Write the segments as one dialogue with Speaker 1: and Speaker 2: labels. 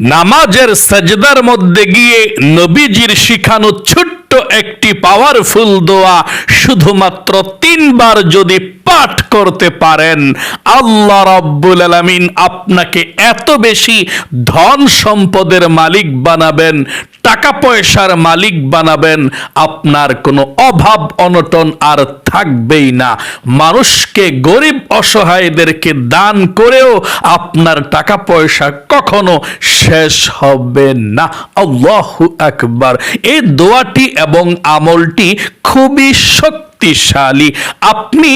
Speaker 1: নামাজের সাজদার মধ্যে গিয়ে নবীজির শিখানো ছোট্ট একটি পাওয়ারফুল দোয়া শুধুমাত্র তিনবার যদি পাঠ করতে পারেন। আল্লাহ রাব্বুল আলামিন আপনাকে এত বেশি ধন সম্পদের মালিক বানাবেন, টাকা পয়সার মালিক বানাবেন, আপনার কোনো অভাব অনটন আর থাকবেই না। মানুষকে, গরিব অসহায়দেরকে দান করেও আপনার টাকা পয়সা কখনো শেষ হবে না। আল্লাহু আকবার। এই দোয়াটি এবং আমলটি খুবই শক্তিশালী। আপনি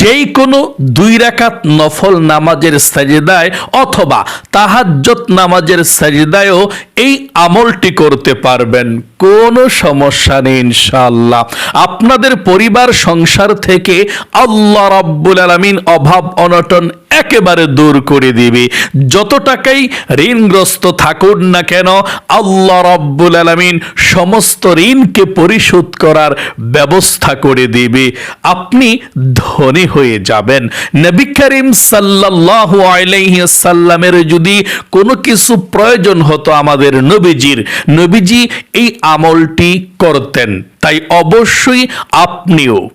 Speaker 1: যেই কোনো দুই রাকাত নফল নামাজের সাজেদায় অথবা তাহাজ্জত নামাজের সাজেদায়ও এই আমলটি করতে পারবেন। কোনো সমস্যা নেই ইনশাল্লাহ আপনাদের পরিবার, সংসার থেকে আল্লাহ রাব্বুল আলামিন অভাব, অনটন একেবারে দূর করে দিবে। যত টাকাই ঋণগ্রস্ত থাকুন না কেন, আল্লাহ রব্বুল আলামিন সমস্ত ঋণকে পরিশোধ করার ব্যবস্থা করে দিবে। আপনি ধনী হয়ে যাবেন। নবী করিম সাল্লাল্লাহু আলাইহি সাল্লামের যদি কোনো কিছু প্রয়োজন হতো আমাদের নবীজির, নবীজি এই আমলটি করতেন। তাই অবশ্যই আপনিও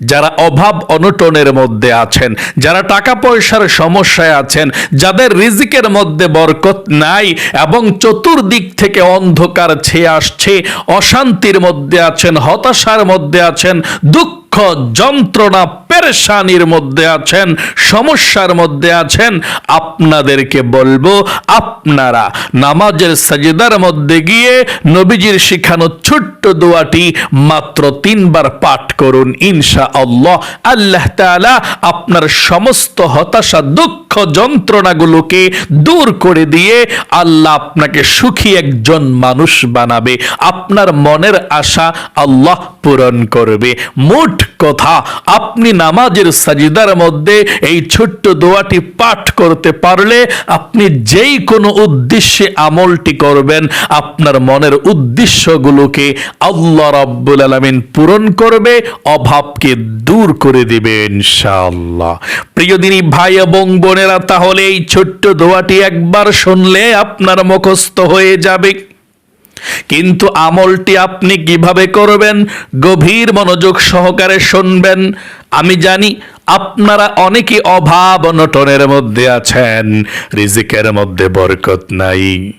Speaker 1: যারা অভাব অনটনের মধ্যে আছেন, যারা টাকা পয়সার সমস্যায় আছেন, যাদের রিজিকের মধ্যে বরকত নাই এবং চতুর্দিক থেকে অন্ধকার ছেয়ে আসছে, অশান্তির মধ্যে আছেন, হতাশার মধ্যে আছেন, দুঃখ যন্ত্রণা পেরেশানির মধ্যে আছেন, সমস্যার মধ্যে আছেন। আপনাদেরকে বলব, আপনারা নামাজের সাজেদার মধ্যে গিয়ে নবীজির শিখানো ছোট্ট দোয়াটি মাত্র তিনবার পাঠ করুন ইনশা আল্লাহ আল্লাহ তাআলা আপনার সমস্ত হতাশা, দুঃখ যন্ত্রণাগুলোকে দূর করে দিয়ে আল্লাহ আপনাকে সুখী একজন মানুষ বানাবে। আপনার মনের আশা আল্লাহ পূরণ করবে। মোট কথা। আপনি নামাজের সাজিদার মধ্যে এই ছোট্ট দোয়াটি পাঠ করতে পারলে আপনি যেই কোনো উদ্দেশ্যে আমলটি করবেন, আপনার মনের উদ্দেশ্যগুলোকে আল্লাহ রাব্বুল আলামিন পূরণ করবে, অভাবকে দূর করে দিবে ইনশাআল্লাহ। প্রিয় দিনী ভাই এবং বোনেরা, তাহলে এই ছোট্ট দোয়াটি একবার শুনলে আপনার মুখস্থ হয়ে যাবে। কিন্তু আমলটি আপনি কীভাবে করবেন? গভীর মনোযোগ সহকারে শুনবেন। আমি জানি আপনারা অনেকে অভাব অনটনের মধ্যে আছেন, রিজিকের মধ্যে বরকত নাই।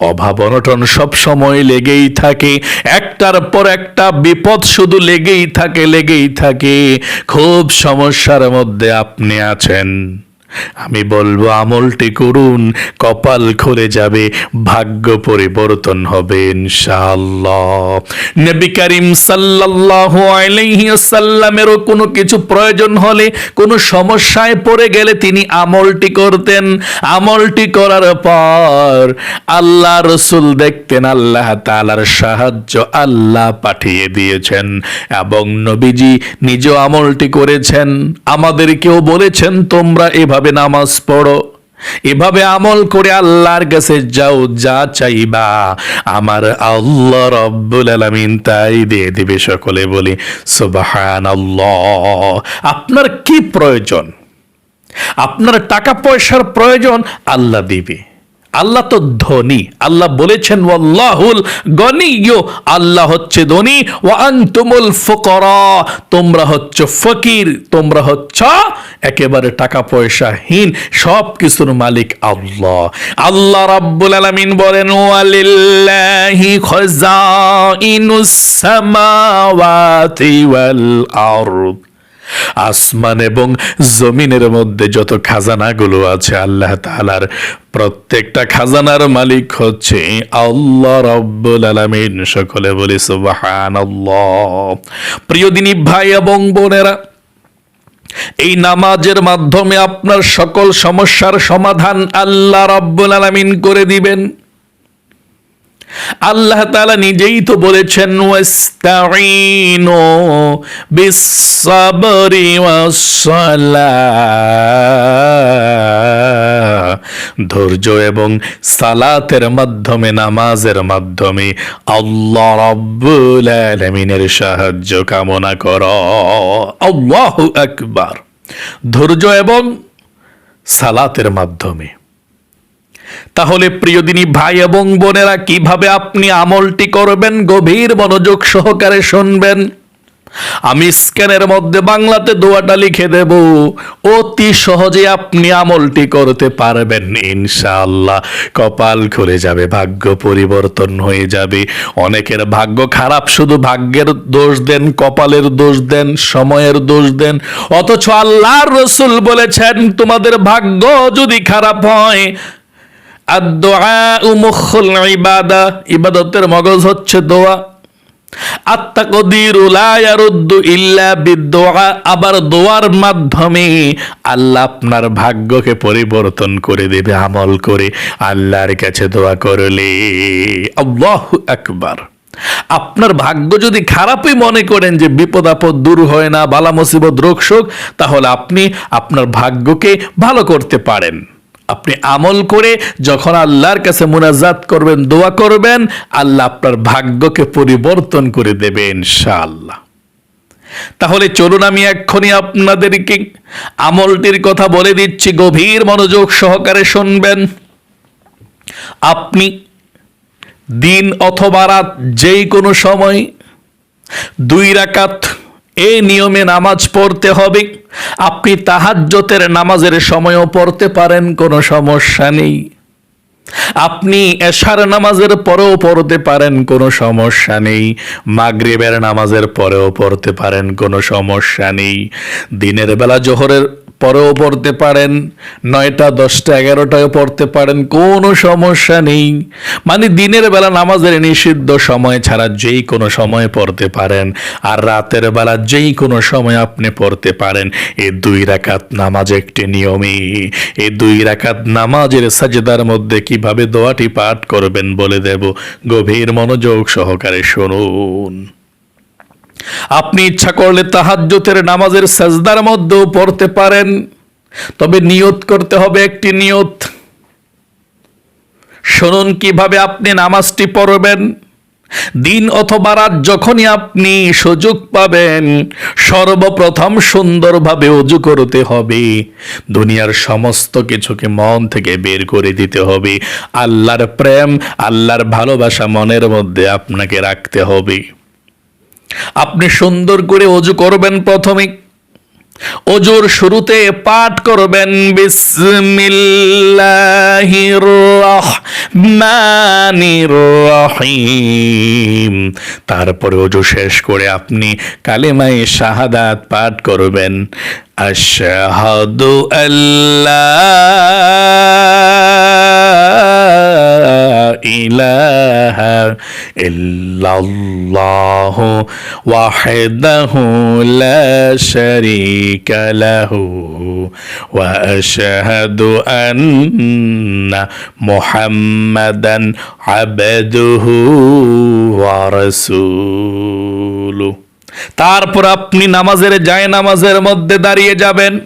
Speaker 1: অভাব অনটন সব সময় লেগেই থাকে, একটার পর একটা বিপদ শুধু লেগেই থাকে লেগেই থাকে। খুব সমস্যার মধ্যে আপনি আছেন। আমি বলব, আমলটি করুন, কপাল খুলে যাবে, ভাগ্য পরিবর্তন হবে নবী করিম সাল্লাল্লাহু কোনো কিছু প্রয়োজন হলে, কোনো সমস্যায় পড়ে গেলে তিনি আমলটি করতেন। আমলটি করার পর আল্লাহ রসুল দেখতেন, আল্লাহ তাআলার সাহায্য আল্লাহ পাঠিয়ে দিয়েছেন এবং নবীজি নিজ আমলটি করেছেন। আমাদেরকেও বলেছেন, তোমরা এভাবে নামাজ পড়ো। এভাবে আমল করে আল্লাহর কাছে যাও, যা চাইবা। আমার আল্লাহ রব্বুল আলামিন তাই দিয়ে দিবে সকলে বলি, সুবহানাল্লাহ। আপনার কি প্রয়োজন? আপনার টাকা পয়সার প্রয়োজন আল্লাহ দিবে। আল্লাহ তো ধনী। আল্লাহ বলেছেন, ওয়াল্লাহুল গনিয়্য। আল্লাহ হচ্ছে ধনী। ওয়া আনতুমুল ফুকরা। তোমরা হচ্ছে ফকির। তোমরা হচ্ছ একেবারে টাকা পয়সাহীন সব কিছুর মালিক আল্লাহ। আল্লাহ রাব্বুল আলামিন বলেন, ওয়ালিল্লাহি খাযাইনুস সামাওয়াতি ওয়াল আরদ। আসমান এবং জমিনের মধ্যে যত খাজানাগুলো আছে, আল্লাহ তাআলার প্রত্যেকটা খাজানার মালিক হচ্ছে আল্লাহ রব্বুল আলামিন। সকলে বলি, সুবহানাল্লাহ। প্রিয় দিনী ভাই এবং বোনেরা এই নামাজের মাধ্যমে আপনার সকল সমস্যার সমাধান আল্লাহ রব্বুল আলামিন করে দিবেন। আল্লাহ তালা নিজেই তো বলেছেন ওয়াস-সালাহ ধৈর্য এবং সালাতের মাধ্যমে, নামাজের মাধ্যমে আল্লাহ রাব্বুল আলামিনের সাহায্য কামনা কর। আল্লাহু একবার ধৈর্য এবং সালাতের মাধ্যমে। তাহলে প্রিয়দিনী ভাই এবং বোনেরা, কীভাবে আপনি আমলটি করবেন? গভীর মনোযোগ সহকারে শুনবেন। আমি স্ক্যানের মধ্যে বাংলাতে দোয়াটা লিখে দেব। অতি সহজে আপনি আমলটি করতে পারবেন ইনশাআল্লাহ। কপাল খুলে যাবে, ভাগ্য পরিবর্তন হয়ে যাবে। অনেকের ভাগ্য খারাপ, শুধু ভাগ্যের দোষ দেন, কপালের দোষ দেন, সময়ের দোষ দেন। অথচ আল্লাহর রসুল বলেছেন, তোমাদের ভাগ্য যদি খারাপ হয় আর মুখুল ইবাদা। ইবাদতের মগজ হচ্ছে দোয়া। আবার দোয়ার মাধ্যমে আল্লাহ আপনার ভাগ্যকে পরিবর্তন করে দেবে, আমল করে। আল্লাহর কাছে দোয়া করলে আল্লাহ আকবার। আপনার ভাগ্য যদি খারাপই মনে করেন যে বিপদ আপদ দূর হয় না, বালা মুসিবত রোগ শোক, তাহলে আপনি আপনার ভাগ্যকে ভালো করতে পারেন। আপনি আমল করে যখন আল্লাহর কাছে মুনাজাত করবেন, দোয়া করবেন, আল্লাহ আপনার ভাগ্যকে পরিবর্তন করে দেবে ইনশাআল্লাহ। তাহলে চলুন আমি এক্ষুনি আপনাদেরকে আমলটির কথা বলে দিচ্ছি, গভীর মনোযোগ সহকারে শুনবেন। আপনি দিন অথবা রাত যেই কোনো সময় দুই রাকাত এই নিয়মে নামাজ পড়তে হবে। আপনি তাহাজ্জতের নামাজের সময়ও পড়তে পারেন, কোনো সমস্যা নেই। আপনি এশার নামাজের পরেও পড়তে পারেন, কোনো সমস্যা নেই। মাগরিবের নামাজের পরেও পড়তে পারেন, কোনো সমস্যা নেই। দিনের বেলা জোহরের পরেও পড়তে পারেন, নয়টা, দশটা এগারোটায় পড়তে পারেন, কোনো সমস্যা নেই। মানে দিনের বেলা নামাজের নিষিদ্ধ সময় ছাড়া যেই কোনো সময় পড়তে পারেন, আর রাতের বেলা যেই কোনো সময় আপনি পড়তে পারেন এই দুই রাকাত নামাজ একটি নিয়মে এই দুই রাকাত নামাজের সাজেদার মধ্যে কীভাবে দোয়াটি পাঠ করবেন বলে দেব, গভীর মনোযোগ সহকারে শুনুন। আপনি ইচ্ছা করলে তাহাজ্জতের নামাজের সাজদার মধ্যেও পড়তে পারেন। তবে নিয়ত করতে হবে একটি নিয়ত। শুনুন কীভাবে আপনি নামাজটি পড়বেন। দিন অথবা রাত যখনই আপনি সুযোগ পাবেন, সর্বপ্রথম সুন্দরভাবে অজু করতে হবে। দুনিয়ার সমস্ত কিছুকে মন থেকে বের করে দিতে হবে। আল্লাহর প্রেম, আল্লাহর ভালোবাসা মনের মধ্যে আপনাকে রাখতে হবে। আপনি সুন্দর করে অজু করবেন প্রথমে। অজুর শুরুতে পাঠ করবেন তারপরে অজু শেষ করে আপনি কালেমায়ে শাহাদাত পাঠ করবেন। আশহাদু আল্লাহ ইলাহা ইল্লাল্লাহ। লা শারীকা লাহু ওয়া আশহাদু আন্না মুহাম্মাদান আবদুহু ওয়া রাসূলুহু তারপর আপনি নামাজের যায় নামাজের মধ্যে দাঁড়িয়ে যাবেন।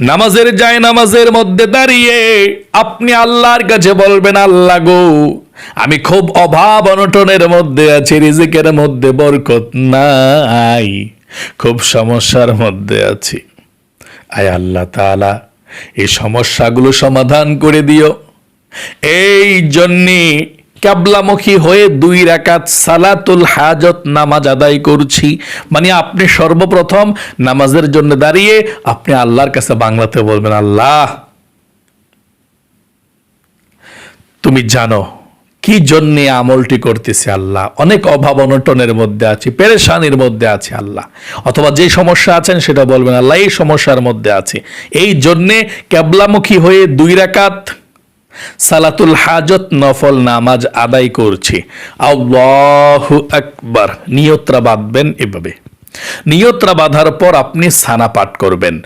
Speaker 1: নামাজের যায় নামাজের মধ্যে দাঁড়িয়ে আপনি আল্লাহর কাছে বলবেন, আল্লাহ গো আমি খুব অভাব অনটনের মধ্যে আছি, রিজিকের মধ্যে বরকত নাই, খুব সমস্যার মধ্যে আছি। আয় আল্লাহ তাআলা, এই সমস্যাগুলো সমাধান করে দিও। এই জন্যে ক্যাবলামুখী হয়ে দুই রাকাত সালাতুল হাজত নামাজ আদায় করছি। মানে আপনি সর্বপ্রথম নামাজের জন্য দাঁড়িয়ে আপনি আল্লাহর কাছে বাংলাতে বলবেন, আল্লাহ, তুমি জানো কি জন্যে আমলটি করতেছে আল্লাহ? অনেক অভাব অনটনের মধ্যে আছি, পেরেশানির মধ্যে আছে আল্লাহ। অথবা যে সমস্যা আছেন সেটা বলবেন, আল্লাহ, এই সমস্যার মধ্যে আছে। এই জন্যে ক্যাবলামুখী হয়ে দুই রাকাত সালাতুল হাজত নফল নামাজ আদায় করছি। আল্লাহু আকবার। নিয়তরা বাঁধবেন এভাবে। নিয়তরা বাঁধার পর আপনি সানা পাঠ করবেন।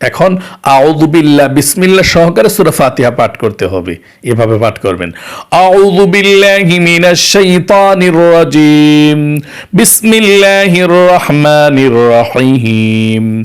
Speaker 1: এখন আউযুবিল্লাহ বিসমিল্লাহ সহকারে সূরা ফাতিহা পাঠ করতে হবে। এভাবে পাঠ করবেন। আউযু বিল্লাহি মিনাশ শাইতানির রাজিম। বিসমিল্লাহির রহমানির রহিম।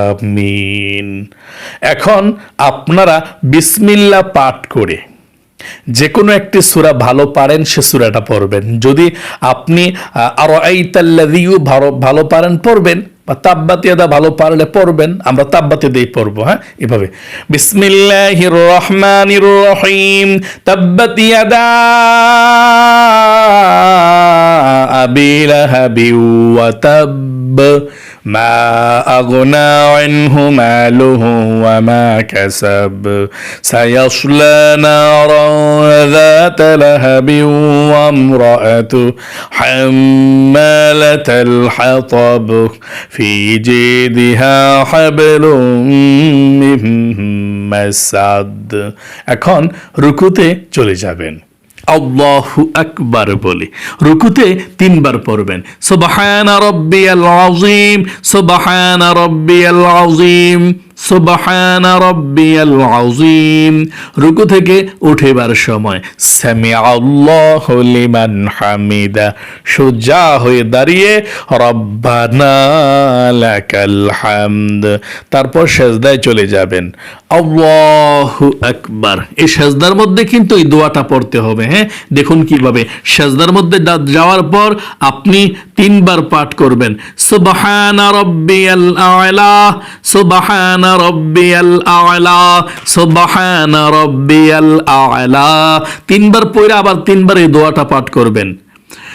Speaker 1: আমিন এখন আপনারা বিসমিল্লা পাঠ করে যে কোনো একটি সুরা ভালো পারেন, সে সুরাটা পড়বেন। যদি আপনি আরও আইতাল্লাদিউ ভালো ভালো পারেন, পড়বেন। বা তাব্বাতিয়াদা ভালো পারলে পড়বেন আমরা তাব্বাতিয়াদাই পড়বো হ্যাঁ এভাবে বিসমিল্লাহির রহমানির রহিম তাব্বাতিয়াদা আবি লাহাবি ওয়া তাব্ব ما أغنى عنه ماله وما كسب سيصلى نارا ذات لهب وامرأته حمالة الحطب في جيدها حبل من مسد এখন রুকুতে চলে যাবেন আল্লাহু আকবার বলে রুকুতে তিনবার পড়বেন সুবহানা রাব্বিয়াল আযীম সুবহানা রাব্বিয়াল আযীম সুবহানা রাব্বিয়াল আযীম। রুকু থেকে উঠেবার সময় সামি আল্লাহু লিমান হামিদা। সোজা হয়ে দাঁড়িয়ে, রব্বানা লাকাল হামদ। তারপর সেজদায় চলে যাবেন। আল্লাহু আকবার। এই সেজদার মধ্যে কিন্তু এই দোয়াটা পড়তে হবে হ্যাঁ? দেখুন কীভাবে। সেজদার মধ্যে যাওয়ার পর আপনি তিনবার পাঠ করবেন। সুবহানা রাব্বিয়াল আ'লা, সুবহানা রাব্বিয়াল আ'লা, সুবহানা রাব্বিয়াল আ'লা। তিনবার পড়ে আবার তিনবার এই দোয়াটা পাঠ করবেন।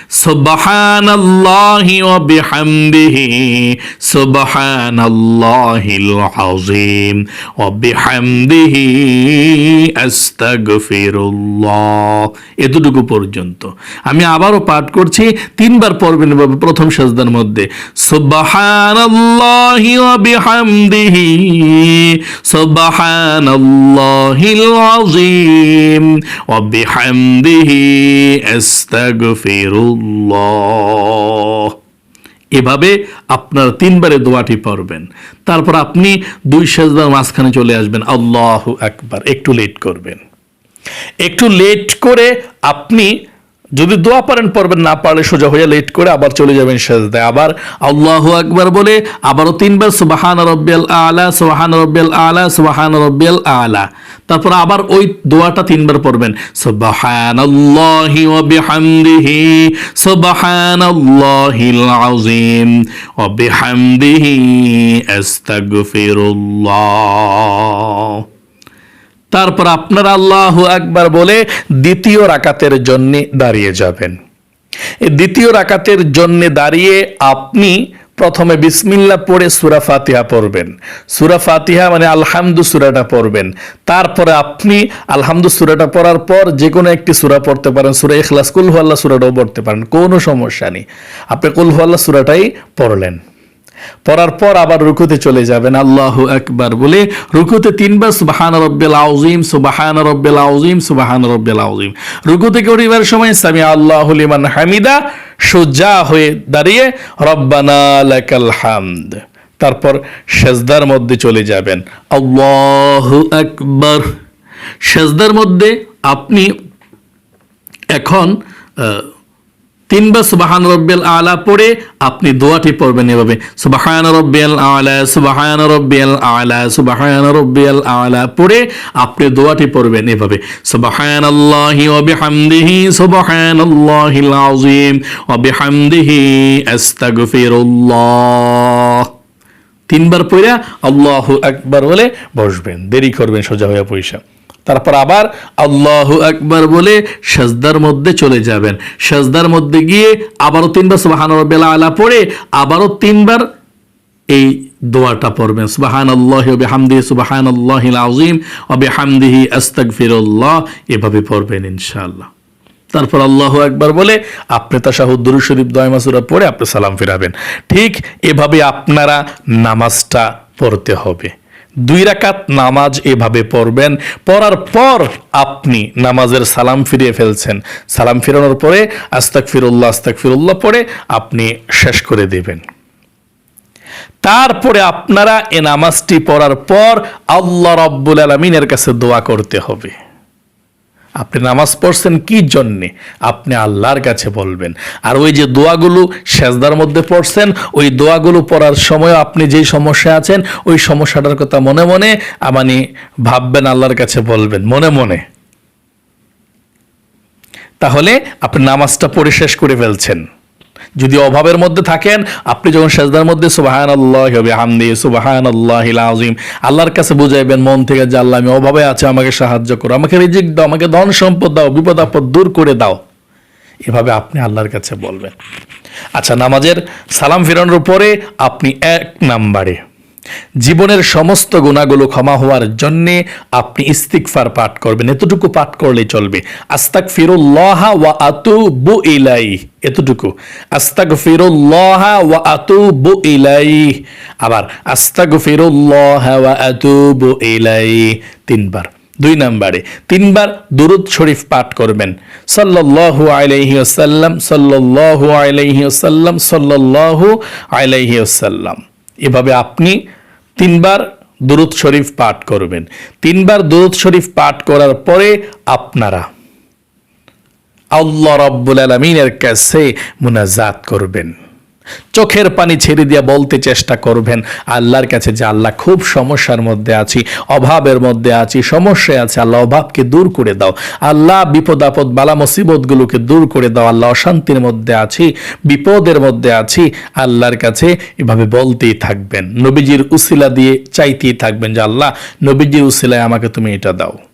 Speaker 1: সুবহানাল্লাহি ওয়া বিহামদিহি, সুবহানাল্লাহিল আযীম, ওয়া বিহামদিহি আস্তাগফিরুল্লাহ। এতটুকু পর্যন্ত। আমি আবারও পাঠ করছি, তিনবার পড়বেন প্রথম সাজদার মধ্যে। সুবহানাল্লাহি ওয়া বিহামদিহি, সুবহানাল্লাহিল আযীম, ওয়া বিহামদিহি আস্তাগফিরুল্লাহ। এভাবে আপনার তিনবারে দোয়াটি পড়বেন। তারপর আপনি দুই সেজদার মাঝখানে চলে আসবেন, আল্লাহ একবার একটু লেট করবেন। একটু লেট করে আপনি যদি দোয়া পারেন, পড়বেন, না পারলে সোজা হয়ে লেট করে আবার চলে যাবেন সেজদায়। আবার আল্লাহ আকবার বলে, আবারও তিনবার, সুবাহান রব্বিয়াল আলা, সুবাহান রব্বিয়াল আলা, সুবাহান রব্বিয়াল আলা। তারপর আবার ওই দোয়াটা তিনবার পড়বেন সুবাহান আল্লাহি ওয়া বিহামদিহি সুবাহান আল্লাহিল আযীম, ওয়া বিহামদিহি আস্তাগফিরুল্লাহ। তারপর আপনারা আল্লাহ আকবার বলে দ্বিতীয় রাকাতের জন্য দাঁড়িয়ে যাবেন। দ্বিতীয় রাকাতের জন্য দাঁড়িয়ে আপনি প্রথমে বিসমিল্লা পড়ে সুরা ফাতিহা পড়বেন। সুরা ফাতিহা মানে আলহামদু সুরাটা পড়বেন। তারপরে আপনি আলহামদু সুরাটা পড়ার পর যে কোনো একটি সুরা পড়তে পারেন। সুরা ইখলাস, কুল আল্লাহ সুরাটাও পড়তে পারেন। কোনো সমস্যা নেই। আপনি কুল আল্লাহ সুরাটাই পড়লেন। পড়ার পর আবার রুকুতে চলে যাবেন। আল্লাহ একবার বলে রুকুতে তিনবার সুবাহান রব্বেল আউজিম সুবাহান রব্বেল আউজিম সুবাহান রব্বেল আউজিম রুকু থেকে উঠিবার সময় সামি আল্লাহ লিমান হামিদা, সোজা হয়ে দাঁড়িয়ে রব্বানা লাকাল হামদ। তারপর সেজদার মধ্যে চলে যাবেন। আল্লাহ একবার সেজদার মধ্যে আপনি এখন তিনবার সুবাহান রব্বিয়াল আলা পড়ে আপনি দোয়াটি পড়বেন এভাবে। সুবাহান রব্বিয়াল আলা, সুবাহান রব্বিয়াল আলা, সুবাহান রব্বিয়াল আলা পড়ে আপনি দোয়াটি পড়বেন এভাবে। সুবাহান আল্লাহি ওয়া বিহামদিহি সুবাহান আল্লাহিল আযীম, ওয়া বিহামদিহি আস্তাগফিরুল্লাহ। তিনবার পড়া আল্লাহু আকবার বলে বসবেন, দেরি করবেন, সোজা হয়ে পয়সা। তারপর আবার আল্লাহ আকবার বলে সাজদার মধ্যে চলে যাবেন। সাজদার মধ্যে গিয়ে আবারও তিনবার সুবাহান রব্বিল আলা পড়ে আবারও তিনবার এই দোয়াটা পড়বেন। সুবাহান আল্লাহ বিহামদিহি সুবাহান আল্লাহিল আযীম, ওয়া বিহামদিহি আস্তাগফিরুল্লাহ। এভাবে পড়বেন ইনশাআল্লাহ। তারপর আল্লাহ একবার বলে আপনি তাশাহুদ্দুর শরীফ দয়মাসুরা পড়ে আপনি সালাম ফিরাবেন। ঠিক এভাবে আপনারা নামাজটা পড়তে হবে। দুই রাকাত নামাজ এভাবে পড়বেন। পড়ার পর আপনি নামাজের সালাম ফিরিয়ে ফেলছেন। সালাম ফিরানোর পরে আস্তাক ফিরুল্লাহ আস্তাক ফিরুল্লাহ পড়ে আপনি শেষ করে দেবেন। তারপরে আপনারা এ নামাজটি পড়ার পর আল্লাহ রব্বুল আলমিনের কাছে দোয়া করতে হবে। আপনি নামাজ পড়ছেন কি জন্যে? আপনি আল্লাহর কাছে বলবেন। আর ওই যে দোয়াগুলো সেজদার মধ্যে পড়ছেন, ওই দোয়াগুলো পড়ার সময় আপনি যেই সমস্যা আছেন, ওই সমস্যাটার কথা মনে মনে আমানি ভাববেন, আল্লাহর কাছে বলবেন, মনে মনে। তাহলে আপনি নামাজটা পড়ে শেষ করে ফেলছেন। যদি অভাবের মধ্যে থাকেন, আপনি যখন সেজদার মধ্যে সুবাহান আল্লাহ হবে হামদি সুবাহান আল্লাহ আজিম আল্লাহর কাছে বুঝাইবেন, মন থেকে যে আল্লাহ, আমি অভাবে আছে, আমাকে সাহায্য করো, আমাকে রিজিক দাও, আমাকে ধন সম্পদ দাও, বিপদ আপদ দূর করে দাও। এভাবে আপনি আল্লাহর কাছে বলবেন। আচ্ছা নামাজের সালাম ফেরানোর পরে আপনি এক নাম্বারে জীবনের সমস্ত গুণাগুলো ক্ষমা হওয়ার জন্যে আপনি ইস্তিকফার পাঠ করবেন। এতটুকু পাঠ করলেই চলবে। আস্তাক ফিরুল্লাহ ওয়া আতু বু ইলাই এতটুকু। আস্তাক ফিরুল্লাহ ওয়া আতু বু ইলাই আবার আস্তাক ফিরুল্লাহ ওয়া ইলাই তিনবার। দুই নম্বরে, তিনবার দুরুদ শরীফ পাঠ করবেন। সাল্লাল্লাহু আলাইহি ওয়াসাল্লাম, সাল্লাল্লাহু আলাইহি ওয়াসাল্লাম, সাল্লাল্লাহু আলাইহি ওয়াসাল্লাম। এভাবে আপনি তিনবার দুরুদ শরীফ পাঠ করবেন। তিনবার দুরুদ শরীফ পাঠ করার পরে আপনারা আল্লাহ রব্বুল আলমিনের কাছে মুনাজাত করবেন। চোখের পানি ছেড়ে দিয়ে বলতে চেষ্টা করবেন, আল্লাহর কাছে যে আল্লাহ খুব সমস্যার মধ্যে আছি, অভাবের মধ্যে আছি, সমস্যায় আছে, আল্লাহ অভাবকে দূর করে দাও। আল্লাহ বিপদ আপদ বালা মুসিবতগুলোকে দূর করে দাও, আল্লাহ অশান্তির মধ্যে আছি, বিপদের মধ্যে আছি, আল্লাহর কাছে এভাবে বলতেই থাকবেন। নবীজির উসিলা দিয়ে চাইতেই থাকবেন যে, আল্লাহ, নবীজির উসিলায় আমাকে তুমি এটা দাও।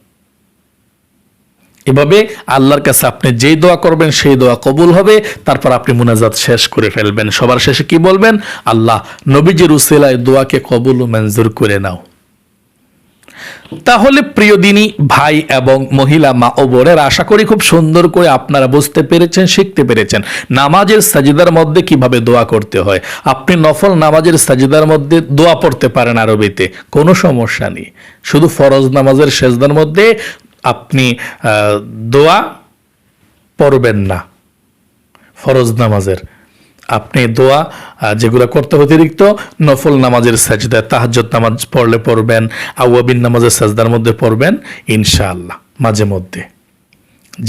Speaker 1: এভাবে আল্লাহর কাছে আপনি যেই দোয়া করবেন, সেই দোয়া কবুল হবে। তারপর আপনি মুনাজাত শেষ করে ফেলবেন। সবার শেষে কি বলবেন? আল্লাহ নবীজির উসিলায় দোয়াকে কবুল ও মঞ্জুর করে নাও। তাহলে প্রিয় দিনী, ভাই এবং মহিলা, মা ও বোনের, আশা করি খুব সুন্দর করে আপনারা বুঝতে পেরেছেন, শিখতে পেরেছেন নামাজের সাজিদার মধ্যে কীভাবে দোয়া করতে হয়। আপনি নফল নামাজের সাজিদার মধ্যে দোয়া পড়তে পারেন আরবিতে, কোনো সমস্যা নেই। শুধু ফরজ নামাজের সেজদার মধ্যে আপনি দোয়া পড়বেন না। ফরজ নামাজের। আপনি দোয়া যেগুলো করতে অতিরিক্ত, নফল নামাজের সাজদা তাহাজত নামাজ পড়লে পড়বেন আউয়াবিন নামাজের সাজদার মধ্যে পড়বেন, ইনশাআল্লাহ, মাঝে মধ্যে।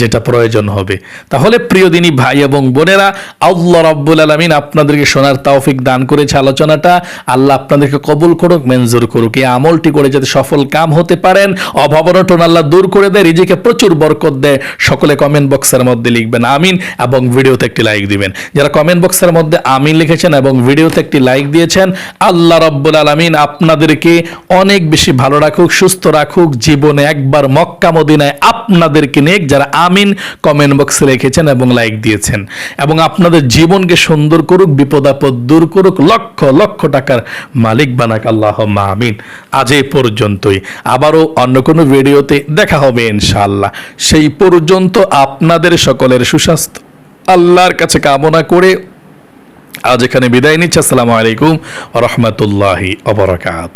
Speaker 1: যেটা প্রয়োজন হবে। তাহলে প্রিয় দিনী ভাই এবং বোনেরা, আল্লাহ রাব্বুল আলমিন আপনাদেরকে শোনার তাওফিক দান করেছে আলোচনাটা। আল্লাহ আপনাদেরকে কবুল করুক, মঞ্জুর করুক। এই আমলটি করে যাতে সফল কাম হতে পারেন অভাবনটন আল্লাহ দূর করে দেয়, রিজিকে প্রচুর বরকত দেয়। সকলে কমেন্ট বক্সের মধ্যে লিখবেন, আমিন, এবং ভিডিওতে একটি লাইক দিবেন। যারা কমেন্ট বক্সের মধ্যে আমিন লিখেছেন এবং ভিডিওতে একটি লাইক দিয়েছেন, আল্লাহ রব্বুল আলমিন আপনাদেরকে অনেক বেশি ভালো রাখুক, সুস্থ রাখুক। জীবনে একবার মক্কা মদিনায় আপনাদেরকে নিয়ে যারা আমিন কমেন্ট বক্সে রেখেছেন এবং লাইক দিয়েছেন। এবং আপনাদের জীবনকে সুন্দর করুক বিপদ আপদ দূর করুক, লক্ষ লক্ষ টাকার মালিক বানাক আল্লাহ আমিন। আজ এই পর্যন্তই। আবারও অন্য কোনো ভিডিওতে দেখা হবে ইনশাআল্লাহ। সেই পর্যন্ত আপনাদের সকলের সুস্বাস্থ্য, আল্লাহর কাছে কামনা করে আজ এখানে বিদায় নিচ্ছি। আসসালামু আলাইকুম রহমতুল্লাহি অবরাকাত